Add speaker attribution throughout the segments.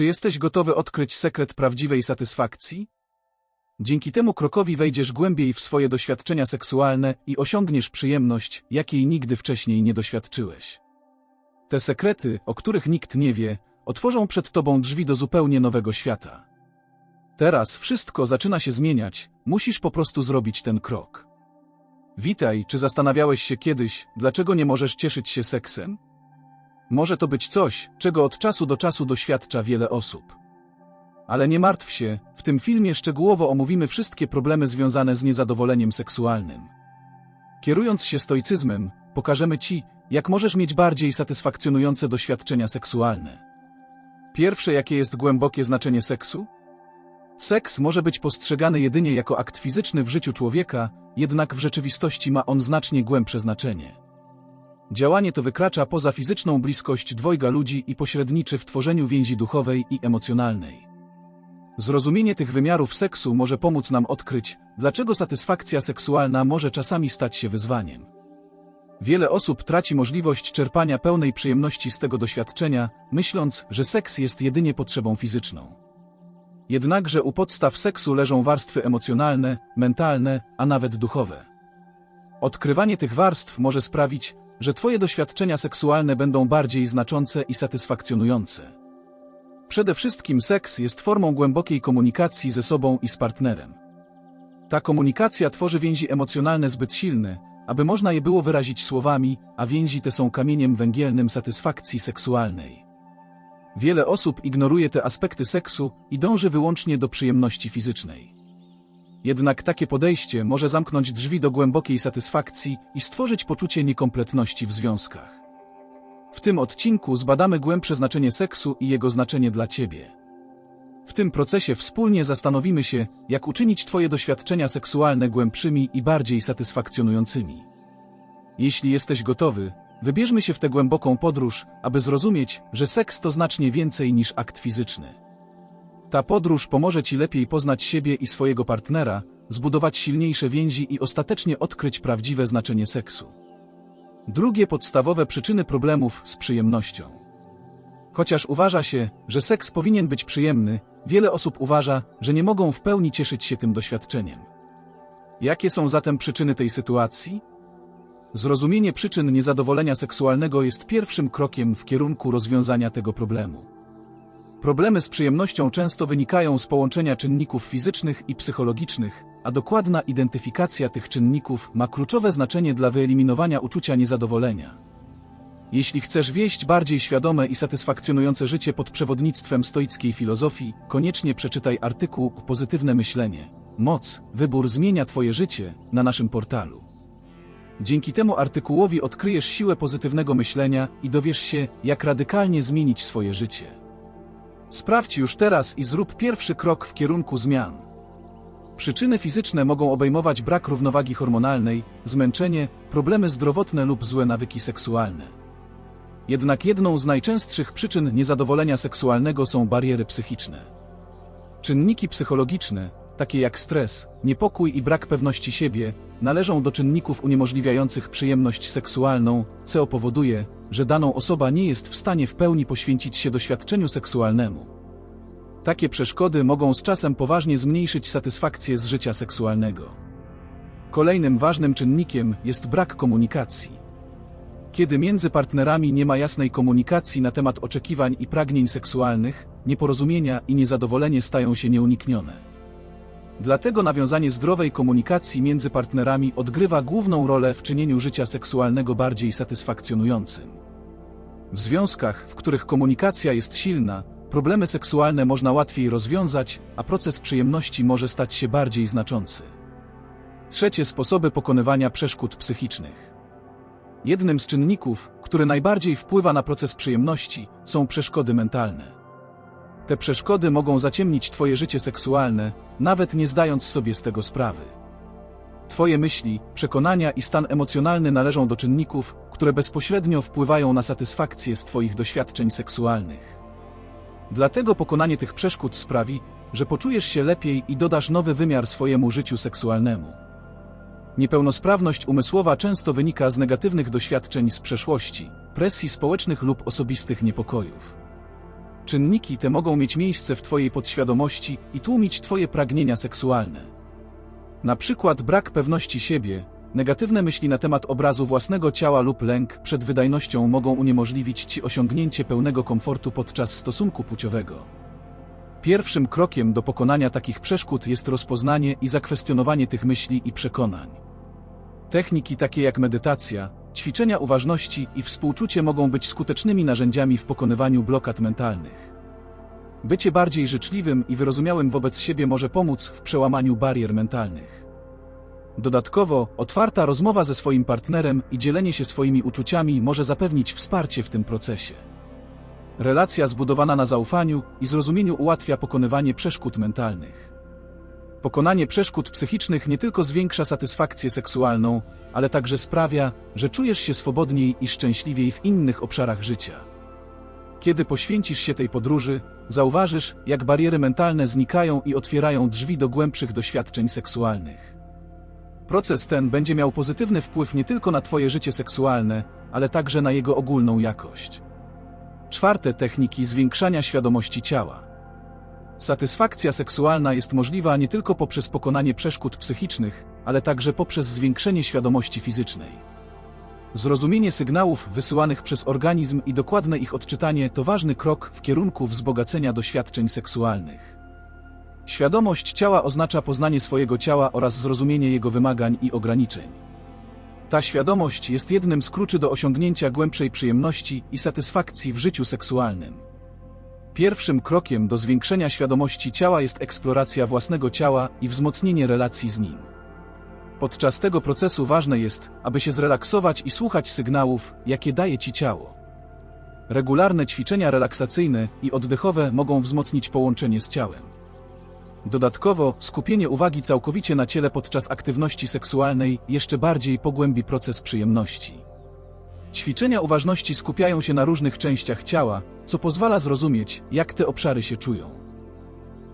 Speaker 1: Czy jesteś gotowy odkryć sekret prawdziwej satysfakcji? Dzięki temu krokowi wejdziesz głębiej w swoje doświadczenia seksualne i osiągniesz przyjemność, jakiej nigdy wcześniej nie doświadczyłeś. Te sekrety, o których nikt nie wie, otworzą przed tobą drzwi do zupełnie nowego świata. Teraz wszystko zaczyna się zmieniać, musisz po prostu zrobić ten krok. Witaj, czy zastanawiałeś się kiedyś, dlaczego nie możesz cieszyć się seksem? Może to być coś, czego od czasu do czasu doświadcza wiele osób. Ale nie martw się, w tym filmie szczegółowo omówimy wszystkie problemy związane z niezadowoleniem seksualnym. Kierując się stoicyzmem, pokażemy Ci, jak możesz mieć bardziej satysfakcjonujące doświadczenia seksualne. Pierwsze, jakie jest głębokie znaczenie seksu? Seks może być postrzegany jedynie jako akt fizyczny w życiu człowieka, jednak w rzeczywistości ma on znacznie głębsze znaczenie. Działanie to wykracza poza fizyczną bliskość dwojga ludzi i pośredniczy w tworzeniu więzi duchowej i emocjonalnej. Zrozumienie tych wymiarów seksu może pomóc nam odkryć, dlaczego satysfakcja seksualna może czasami stać się wyzwaniem. Wiele osób traci możliwość czerpania pełnej przyjemności z tego doświadczenia, myśląc, że seks jest jedynie potrzebą fizyczną. Jednakże u podstaw seksu leżą warstwy emocjonalne, mentalne, a nawet duchowe. Odkrywanie tych warstw może sprawić, że Twoje doświadczenia seksualne będą bardziej znaczące i satysfakcjonujące. Przede wszystkim seks jest formą głębokiej komunikacji ze sobą i z partnerem. Ta komunikacja tworzy więzi emocjonalne zbyt silne, aby można je było wyrazić słowami, a więzi te są kamieniem węgielnym satysfakcji seksualnej. Wiele osób ignoruje te aspekty seksu i dąży wyłącznie do przyjemności fizycznej. Jednak takie podejście może zamknąć drzwi do głębokiej satysfakcji i stworzyć poczucie niekompletności w związkach. W tym odcinku zbadamy głębsze znaczenie seksu i jego znaczenie dla Ciebie. W tym procesie wspólnie zastanowimy się, jak uczynić Twoje doświadczenia seksualne głębszymi i bardziej satysfakcjonującymi. Jeśli jesteś gotowy, wybierzmy się w tę głęboką podróż, aby zrozumieć, że seks to znacznie więcej niż akt fizyczny. Ta podróż pomoże Ci lepiej poznać siebie i swojego partnera, zbudować silniejsze więzi i ostatecznie odkryć prawdziwe znaczenie seksu. Drugie podstawowe przyczyny problemów z przyjemnością. Chociaż uważa się, że seks powinien być przyjemny, wiele osób uważa, że nie mogą w pełni cieszyć się tym doświadczeniem. Jakie są zatem przyczyny tej sytuacji? Zrozumienie przyczyn niezadowolenia seksualnego jest pierwszym krokiem w kierunku rozwiązania tego problemu. Problemy z przyjemnością często wynikają z połączenia czynników fizycznych i psychologicznych, a dokładna identyfikacja tych czynników ma kluczowe znaczenie dla wyeliminowania uczucia niezadowolenia. Jeśli chcesz wieść bardziej świadome i satysfakcjonujące życie pod przewodnictwem stoickiej filozofii, koniecznie przeczytaj artykuł Pozytywne myślenie. Moc, wybór zmienia Twoje życie na naszym portalu. Dzięki temu artykułowi odkryjesz siłę pozytywnego myślenia i dowiesz się, jak radykalnie zmienić swoje życie. Sprawdź już teraz i zrób pierwszy krok w kierunku zmian. Przyczyny fizyczne mogą obejmować brak równowagi hormonalnej, zmęczenie, problemy zdrowotne lub złe nawyki seksualne. Jednak jedną z najczęstszych przyczyn niezadowolenia seksualnego są bariery psychiczne. Czynniki psychologiczne, takie jak stres, niepokój i brak pewności siebie, należą do czynników uniemożliwiających przyjemność seksualną, co powoduje, że daną osoba nie jest w stanie w pełni poświęcić się doświadczeniu seksualnemu. Takie przeszkody mogą z czasem poważnie zmniejszyć satysfakcję z życia seksualnego. Kolejnym ważnym czynnikiem jest brak komunikacji. Kiedy między partnerami nie ma jasnej komunikacji na temat oczekiwań i pragnień seksualnych, nieporozumienia i niezadowolenie stają się nieuniknione. Dlatego nawiązanie zdrowej komunikacji między partnerami odgrywa główną rolę w czynieniu życia seksualnego bardziej satysfakcjonującym. W związkach, w których komunikacja jest silna, problemy seksualne można łatwiej rozwiązać, a proces przyjemności może stać się bardziej znaczący. Trzecie sposoby pokonywania przeszkód psychicznych. Jednym z czynników, który najbardziej wpływa na proces przyjemności, są przeszkody mentalne. Te przeszkody mogą zaciemnić Twoje życie seksualne, nawet nie zdając sobie z tego sprawy. Twoje myśli, przekonania i stan emocjonalny należą do czynników, które bezpośrednio wpływają na satysfakcję z Twoich doświadczeń seksualnych. Dlatego pokonanie tych przeszkód sprawi, że poczujesz się lepiej i dodasz nowy wymiar swojemu życiu seksualnemu. Niepełnosprawność umysłowa często wynika z negatywnych doświadczeń z przeszłości, presji społecznych lub osobistych niepokojów. Czynniki te mogą mieć miejsce w Twojej podświadomości i tłumić Twoje pragnienia seksualne. Na przykład brak pewności siebie, negatywne myśli na temat obrazu własnego ciała lub lęk przed wydajnością mogą uniemożliwić Ci osiągnięcie pełnego komfortu podczas stosunku płciowego. Pierwszym krokiem do pokonania takich przeszkód jest rozpoznanie i zakwestionowanie tych myśli i przekonań. Techniki takie jak medytacja, ćwiczenia uważności i współczucie mogą być skutecznymi narzędziami w pokonywaniu blokad mentalnych. Bycie bardziej życzliwym i wyrozumiałym wobec siebie może pomóc w przełamaniu barier mentalnych. Dodatkowo, otwarta rozmowa ze swoim partnerem i dzielenie się swoimi uczuciami może zapewnić wsparcie w tym procesie. Relacja zbudowana na zaufaniu i zrozumieniu ułatwia pokonywanie przeszkód mentalnych. Pokonanie przeszkód psychicznych nie tylko zwiększa satysfakcję seksualną, ale także sprawia, że czujesz się swobodniej i szczęśliwiej w innych obszarach życia. Kiedy poświęcisz się tej podróży, zauważysz, jak bariery mentalne znikają i otwierają drzwi do głębszych doświadczeń seksualnych. Proces ten będzie miał pozytywny wpływ nie tylko na Twoje życie seksualne, ale także na jego ogólną jakość. Czwarte techniki zwiększania świadomości ciała. Satysfakcja seksualna jest możliwa nie tylko poprzez pokonanie przeszkód psychicznych, ale także poprzez zwiększenie świadomości fizycznej. Zrozumienie sygnałów wysyłanych przez organizm i dokładne ich odczytanie to ważny krok w kierunku wzbogacenia doświadczeń seksualnych. Świadomość ciała oznacza poznanie swojego ciała oraz zrozumienie jego wymagań i ograniczeń. Ta świadomość jest jednym z kluczy do osiągnięcia głębszej przyjemności i satysfakcji w życiu seksualnym. Pierwszym krokiem do zwiększenia świadomości ciała jest eksploracja własnego ciała i wzmocnienie relacji z nim. Podczas tego procesu ważne jest, aby się zrelaksować i słuchać sygnałów, jakie daje ci ciało. Regularne ćwiczenia relaksacyjne i oddechowe mogą wzmocnić połączenie z ciałem. Dodatkowo, skupienie uwagi całkowicie na ciele podczas aktywności seksualnej jeszcze bardziej pogłębi proces przyjemności. Ćwiczenia uważności skupiają się na różnych częściach ciała, co pozwala zrozumieć, jak te obszary się czują.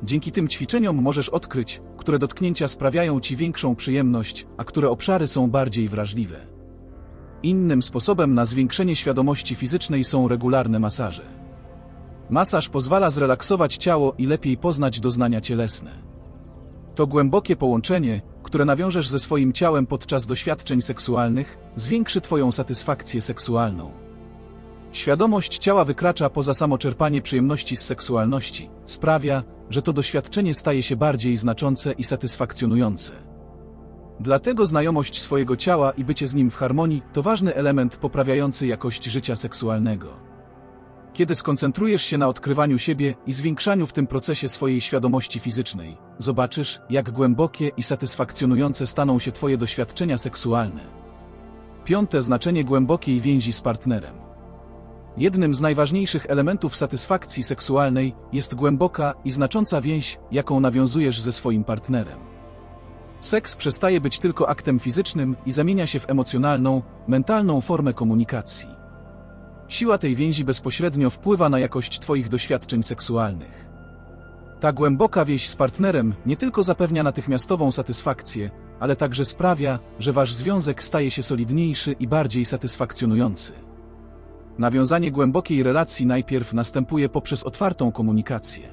Speaker 1: Dzięki tym ćwiczeniom możesz odkryć, które dotknięcia sprawiają ci większą przyjemność, a które obszary są bardziej wrażliwe. Innym sposobem na zwiększenie świadomości fizycznej są regularne masaże. Masaż pozwala zrelaksować ciało i lepiej poznać doznania cielesne. To głębokie połączenie, które nawiążesz ze swoim ciałem podczas doświadczeń seksualnych, zwiększy Twoją satysfakcję seksualną. Świadomość ciała wykracza poza samo czerpanie przyjemności z seksualności, sprawia, że to doświadczenie staje się bardziej znaczące i satysfakcjonujące. Dlatego znajomość swojego ciała i bycie z nim w harmonii to ważny element poprawiający jakość życia seksualnego. Kiedy skoncentrujesz się na odkrywaniu siebie i zwiększaniu w tym procesie swojej świadomości fizycznej, zobaczysz, jak głębokie i satysfakcjonujące staną się Twoje doświadczenia seksualne. Piąte znaczenie głębokiej więzi z partnerem. Jednym z najważniejszych elementów satysfakcji seksualnej jest głęboka i znacząca więź, jaką nawiązujesz ze swoim partnerem. Seks przestaje być tylko aktem fizycznym i zamienia się w emocjonalną, mentalną formę komunikacji. Siła tej więzi bezpośrednio wpływa na jakość Twoich doświadczeń seksualnych. Ta głęboka więź z partnerem nie tylko zapewnia natychmiastową satysfakcję, ale także sprawia, że Wasz związek staje się solidniejszy i bardziej satysfakcjonujący. Nawiązanie głębokiej relacji najpierw następuje poprzez otwartą komunikację.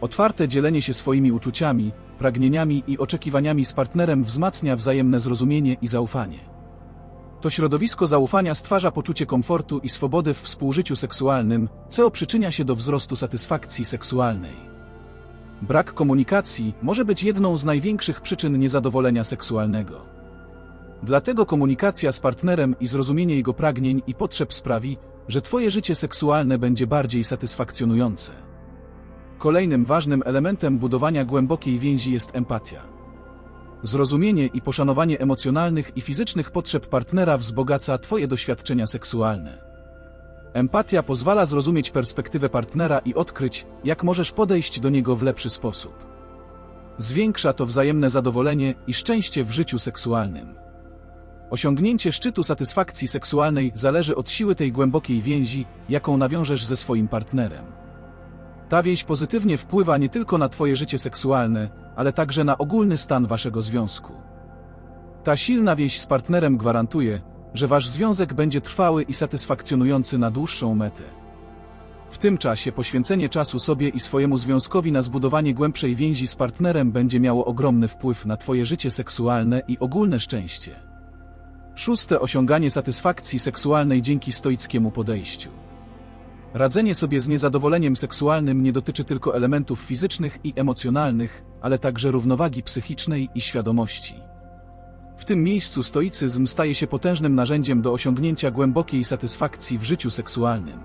Speaker 1: Otwarte dzielenie się swoimi uczuciami, pragnieniami i oczekiwaniami z partnerem wzmacnia wzajemne zrozumienie i zaufanie. To środowisko zaufania stwarza poczucie komfortu i swobody w współżyciu seksualnym, co przyczynia się do wzrostu satysfakcji seksualnej. Brak komunikacji może być jedną z największych przyczyn niezadowolenia seksualnego. Dlatego komunikacja z partnerem i zrozumienie jego pragnień i potrzeb sprawi, że Twoje życie seksualne będzie bardziej satysfakcjonujące. Kolejnym ważnym elementem budowania głębokiej więzi jest empatia. Zrozumienie i poszanowanie emocjonalnych i fizycznych potrzeb partnera wzbogaca Twoje doświadczenia seksualne. Empatia pozwala zrozumieć perspektywę partnera i odkryć, jak możesz podejść do niego w lepszy sposób. Zwiększa to wzajemne zadowolenie i szczęście w życiu seksualnym. Osiągnięcie szczytu satysfakcji seksualnej zależy od siły tej głębokiej więzi, jaką nawiążesz ze swoim partnerem. Ta więź pozytywnie wpływa nie tylko na Twoje życie seksualne, ale także na ogólny stan Waszego związku. Ta silna więź z partnerem gwarantuje, że Wasz związek będzie trwały i satysfakcjonujący na dłuższą metę. W tym czasie poświęcenie czasu sobie i swojemu związkowi na zbudowanie głębszej więzi z partnerem będzie miało ogromny wpływ na Twoje życie seksualne i ogólne szczęście. Szóste osiąganie satysfakcji seksualnej dzięki stoickiemu podejściu. Radzenie sobie z niezadowoleniem seksualnym nie dotyczy tylko elementów fizycznych i emocjonalnych, ale także równowagi psychicznej i świadomości. W tym miejscu stoicyzm staje się potężnym narzędziem do osiągnięcia głębokiej satysfakcji w życiu seksualnym.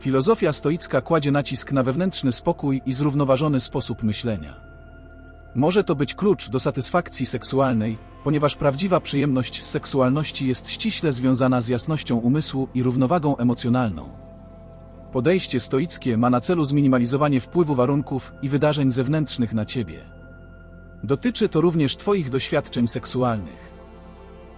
Speaker 1: Filozofia stoicka kładzie nacisk na wewnętrzny spokój i zrównoważony sposób myślenia. Może to być klucz do satysfakcji seksualnej, ponieważ prawdziwa przyjemność z seksualności jest ściśle związana z jasnością umysłu i równowagą emocjonalną. Podejście stoickie ma na celu zminimalizowanie wpływu warunków i wydarzeń zewnętrznych na ciebie. Dotyczy to również Twoich doświadczeń seksualnych.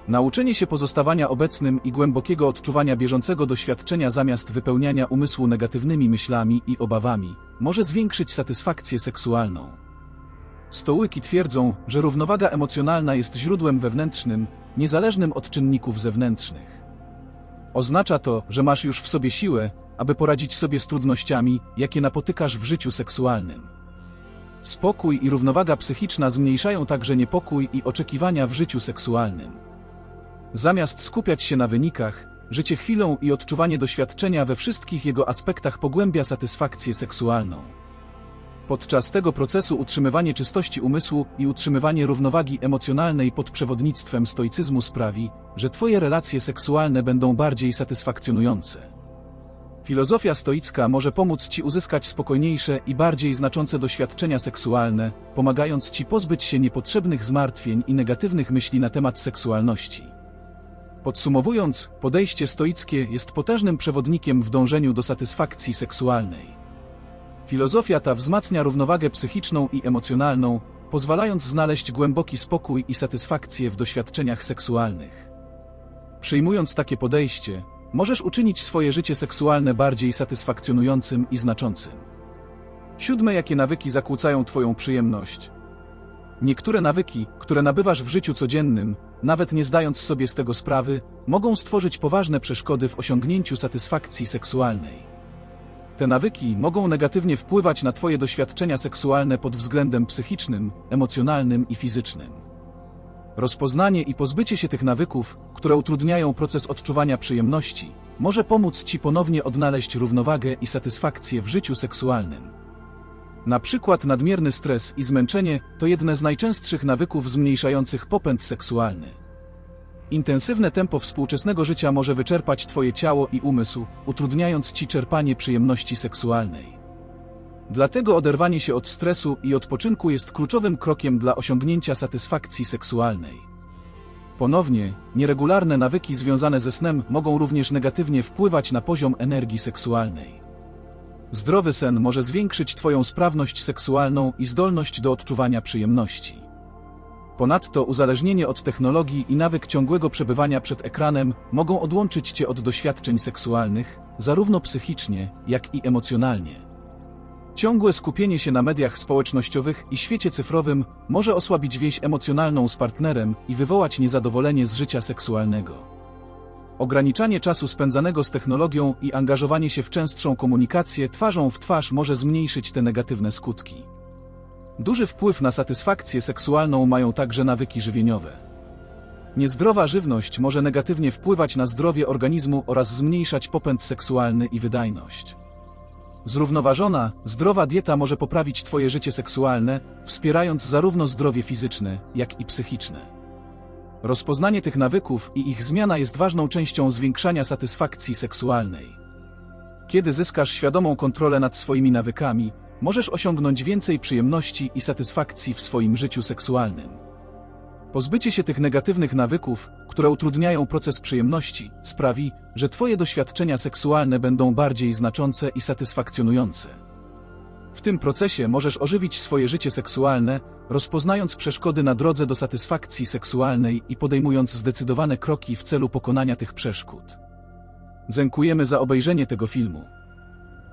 Speaker 1: Nauczenie się pozostawania obecnym i głębokiego odczuwania bieżącego doświadczenia zamiast wypełniania umysłu negatywnymi myślami i obawami może zwiększyć satysfakcję seksualną. Stołyki twierdzą, że równowaga emocjonalna jest źródłem wewnętrznym, niezależnym od czynników zewnętrznych. Oznacza to, że masz już w sobie siłę, aby poradzić sobie z trudnościami, jakie napotykasz w życiu seksualnym. Spokój i równowaga psychiczna zmniejszają także niepokój i oczekiwania w życiu seksualnym. Zamiast skupiać się na wynikach, życie chwilą i odczuwanie doświadczenia we wszystkich jego aspektach pogłębia satysfakcję seksualną. Podczas tego procesu utrzymywanie czystości umysłu i utrzymywanie równowagi emocjonalnej pod przewodnictwem stoicyzmu sprawi, że Twoje relacje seksualne będą bardziej satysfakcjonujące. Filozofia stoicka może pomóc Ci uzyskać spokojniejsze i bardziej znaczące doświadczenia seksualne, pomagając Ci pozbyć się niepotrzebnych zmartwień i negatywnych myśli na temat seksualności. Podsumowując, podejście stoickie jest potężnym przewodnikiem w dążeniu do satysfakcji seksualnej. Filozofia ta wzmacnia równowagę psychiczną i emocjonalną, pozwalając znaleźć głęboki spokój i satysfakcję w doświadczeniach seksualnych. Przyjmując takie podejście, możesz uczynić swoje życie seksualne bardziej satysfakcjonującym i znaczącym. Siódme, jakie nawyki zakłócają Twoją przyjemność. Niektóre nawyki, które nabywasz w życiu codziennym, nawet nie zdając sobie z tego sprawy, mogą stworzyć poważne przeszkody w osiągnięciu satysfakcji seksualnej. Te nawyki mogą negatywnie wpływać na Twoje doświadczenia seksualne pod względem psychicznym, emocjonalnym i fizycznym. Rozpoznanie i pozbycie się tych nawyków, które utrudniają proces odczuwania przyjemności, może pomóc Ci ponownie odnaleźć równowagę i satysfakcję w życiu seksualnym. Na przykład nadmierny stres i zmęczenie to jedne z najczęstszych nawyków zmniejszających popęd seksualny. Intensywne tempo współczesnego życia może wyczerpać Twoje ciało i umysł, utrudniając Ci czerpanie przyjemności seksualnej. Dlatego oderwanie się od stresu i odpoczynku jest kluczowym krokiem dla osiągnięcia satysfakcji seksualnej. Ponownie, nieregularne nawyki związane ze snem mogą również negatywnie wpływać na poziom energii seksualnej. Zdrowy sen może zwiększyć Twoją sprawność seksualną i zdolność do odczuwania przyjemności. Ponadto uzależnienie od technologii i nawyk ciągłego przebywania przed ekranem mogą odłączyć Cię od doświadczeń seksualnych, zarówno psychicznie, jak i emocjonalnie. Ciągłe skupienie się na mediach społecznościowych i świecie cyfrowym może osłabić więź emocjonalną z partnerem i wywołać niezadowolenie z życia seksualnego. Ograniczanie czasu spędzanego z technologią i angażowanie się w częstszą komunikację twarzą w twarz może zmniejszyć te negatywne skutki. Duży wpływ na satysfakcję seksualną mają także nawyki żywieniowe. Niezdrowa żywność może negatywnie wpływać na zdrowie organizmu oraz zmniejszać popęd seksualny i wydajność. Zrównoważona, zdrowa dieta może poprawić Twoje życie seksualne, wspierając zarówno zdrowie fizyczne, jak i psychiczne. Rozpoznanie tych nawyków i ich zmiana jest ważną częścią zwiększania satysfakcji seksualnej. Kiedy zyskasz świadomą kontrolę nad swoimi nawykami, możesz osiągnąć więcej przyjemności i satysfakcji w swoim życiu seksualnym. Pozbycie się tych negatywnych nawyków, które utrudniają proces przyjemności, sprawi, że Twoje doświadczenia seksualne będą bardziej znaczące i satysfakcjonujące. W tym procesie możesz ożywić swoje życie seksualne, rozpoznając przeszkody na drodze do satysfakcji seksualnej i podejmując zdecydowane kroki w celu pokonania tych przeszkód. Dziękujemy za obejrzenie tego filmu.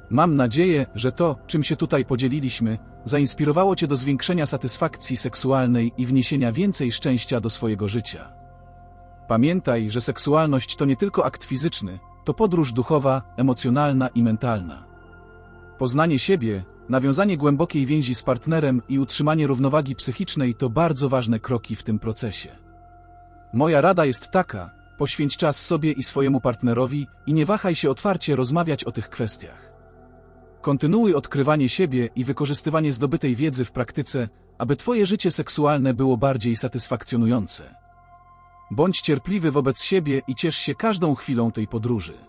Speaker 1: Mam nadzieję, że to, czym się tutaj podzieliliśmy, zainspirowało Cię do zwiększenia satysfakcji seksualnej i wniesienia więcej szczęścia do swojego życia. Pamiętaj, że seksualność to nie tylko akt fizyczny, to podróż duchowa, emocjonalna i mentalna. Poznanie siebie, nawiązanie głębokiej więzi z partnerem i utrzymanie równowagi psychicznej to bardzo ważne kroki w tym procesie. Moja rada jest taka: poświęć czas sobie i swojemu partnerowi i nie wahaj się otwarcie rozmawiać o tych kwestiach. Kontynuuj odkrywanie siebie i wykorzystywanie zdobytej wiedzy w praktyce, aby Twoje życie seksualne było bardziej satysfakcjonujące. Bądź cierpliwy wobec siebie i ciesz się każdą chwilą tej podróży.